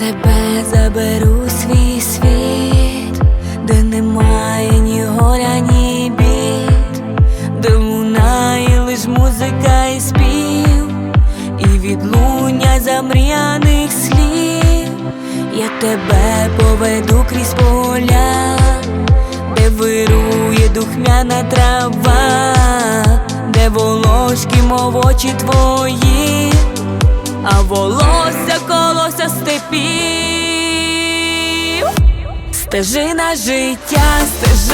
тебе заберу свій світ, де немає ні горя, ні бід, де лунає лиш музика і спів, і відлуння замріяних слів. Я тебе поведу крізь поля, де вирує духмяна трава, де волошки, мов очі твої, а волосся колося степів, стежина життя, стежина